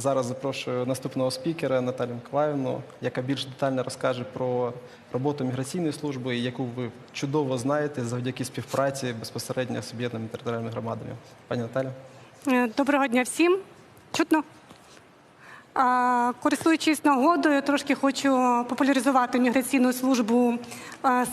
зараз запрошую наступного спікера Наталю Миколаївну, яка більш детально розкаже про роботу міграційної служби, яку ви чудово знаєте завдяки співпраці безпосередньо з об'єднаними територіальними громадами. Пані Наталя. Е, Доброго дня всім. Чутно? Користуючись нагодою, трошки хочу популяризувати міграційну службу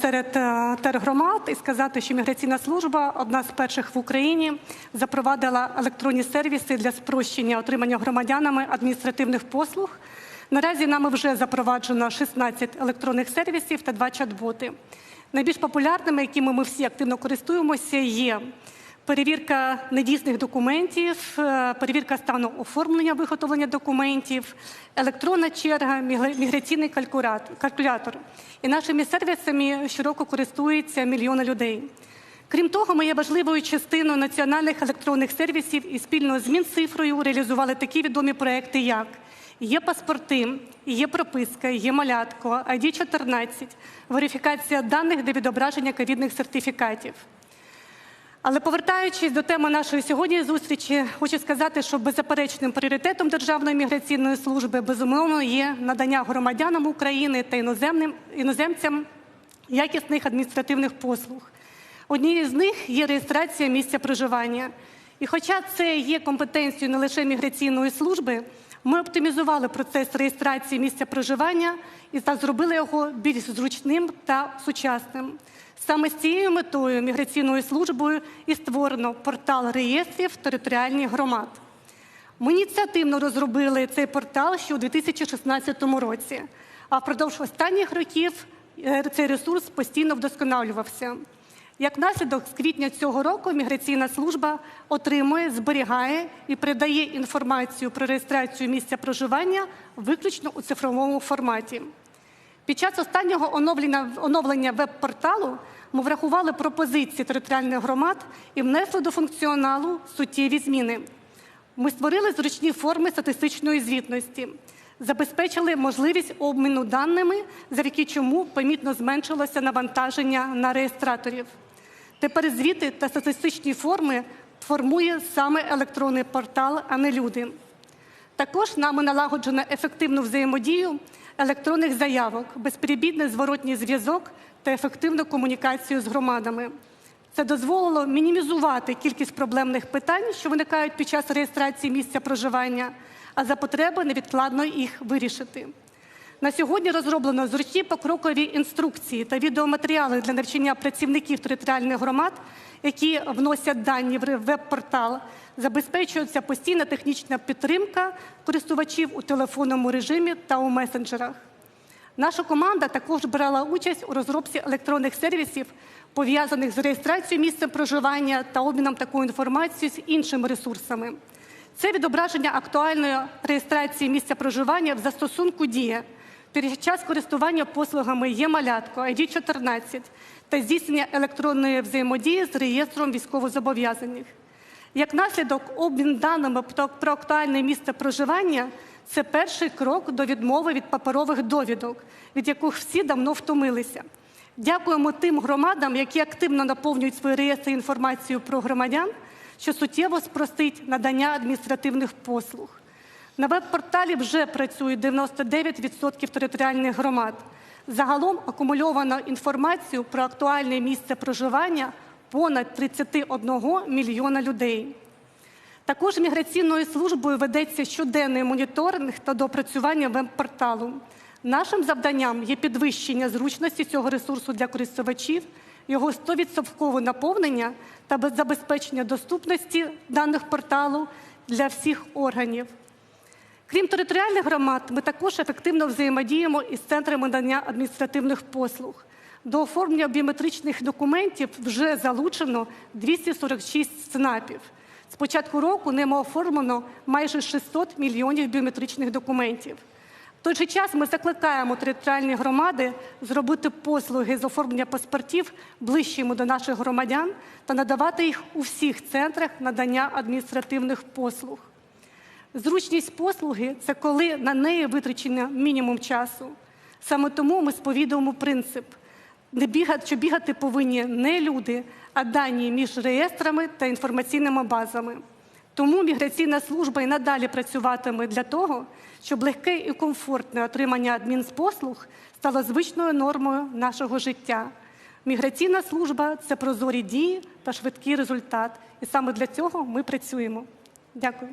серед е, тергромад і сказати, що міграційна служба одна з перших в Україні запровадила електронні сервіси для спрощення отримання громадянами адміністративних послуг. Наразі нами вже запроваджено 16 електронних сервісів та два чат-боти. Найбільш популярними, якими ми всі активно користуємося, є перевірка недійсних документів, е, перевірка стану оформлення виготовлення документів, електронна черга, міграційний калькулятор. І нашими сервісами широко користуються мільйони людей. Крім того, ми є важливою частиною національних електронних сервісів і спільно з Мінцифрою реалізували такі відомі проекти, як Є паспорти, є прописка, є малятко, ID 14 верифікація даних для відображення ковідних сертифікатів. Але повертаючись до теми нашої сьогодні зустрічі, хочу сказати, що беззаперечним пріоритетом Державної міграційної служби безумовно є надання громадянам України та іноземним іноземцям якісних адміністративних послуг. Однією з них є реєстрація місця проживання. І хоча це є компетенцією не лише міграційної служби, ми оптимізували процес реєстрації місця проживання і зробили його більш зручним та сучасним. Саме з цією метою міграційною службою і створено портал реєстрів територіальних громад. Ми ініціативно розробили цей портал ще у 2016 році, а впродовж останніх років е, цей ресурс постійно вдосконалювався. Як наслідок, з квітня цього року міграційна служба отримує, зберігає і передає інформацію про реєстрацію місця проживання виключно у цифровому форматі. Під час останнього оновлення, оновлення веб-порталу ми врахували пропозиції територіальних громад і внесли до функціоналу суттєві зміни. Ми створили зручні форми статистичної звітності, забезпечили можливість обміну даними, завдяки чому помітно зменшилося навантаження на реєстраторів. Тепер звіти та статистичні форми формує саме електронний портал, а не люди. Також нами налагоджено ефективну взаємодію електронних заявок, безперебійний зворотній зв'язок та ефективну комунікацію з громадами. Це дозволило мінімізувати кількість проблемних питань, що виникають під час реєстрації місця проживання, а за потреби невідкладно їх вирішити. На сьогодні розроблено зручні покрокові інструкції та відеоматеріали для навчання працівників територіальних громад, які вносять дані в веб-портал. Забезпечується постійна технічна підтримка користувачів у телефонному режимі та у месенджерах. Наша команда також брала участь у розробці електронних сервісів, пов'язаних з реєстрацією місця проживання та обміном такою інформацією з іншими ресурсами. Це відображення актуальної реєстрації місця проживання в застосунку Дія під час користування послугами є малятко, ID 14 та здійснення електронної взаємодії з реєстром військовозобов'язаних. Як наслідок, обмін даними про актуальне місце проживання це перший крок до відмови від паперових довідок, від яких всі давно втомилися. Дякуємо тим громадам, які активно наповнюють свої реєстри інформацією про громадян, що суттєво спростить надання адміністративних послуг. На веб-порталі вже працює 99% територіальних громад. Загалом акумульовано інформацію про актуальне місце проживання понад 31 мільйона людей. Також міграційною службою ведеться щоденний моніторинг та доопрацювання веб-порталу. Нашим завданням є підвищення зручності цього ресурсу для користувачів, його 100% наповнення та забезпечення доступності даних порталу для всіх органів. Крім територіальних громад, ми також ефективно взаємодіємо із центрами надання адміністративних послуг. До оформлення біометричних документів вже залучено 246 ЦНАПів. З початку року ними оформлено майже 600 мільйонів біометричних документів. В той же час ми закликаємо територіальні громади зробити послуги з оформлення паспортів ближчими до наших громадян та надавати їх у всіх центрах надання адміністративних послуг. Зручність послуги це коли на неї витрачено мінімум часу. Саме тому ми сповідуємо принцип, не бігати, що бігати повинні не люди, а дані між реєстрами та інформаційними базами. Тому міграційна служба і надалі працюватиме для того, щоб легке і комфортне отримання адмінпослуг стало звичною нормою нашого життя. Міграційна служба це прозорі дії та швидкий результат. І саме для цього ми працюємо. Дякую.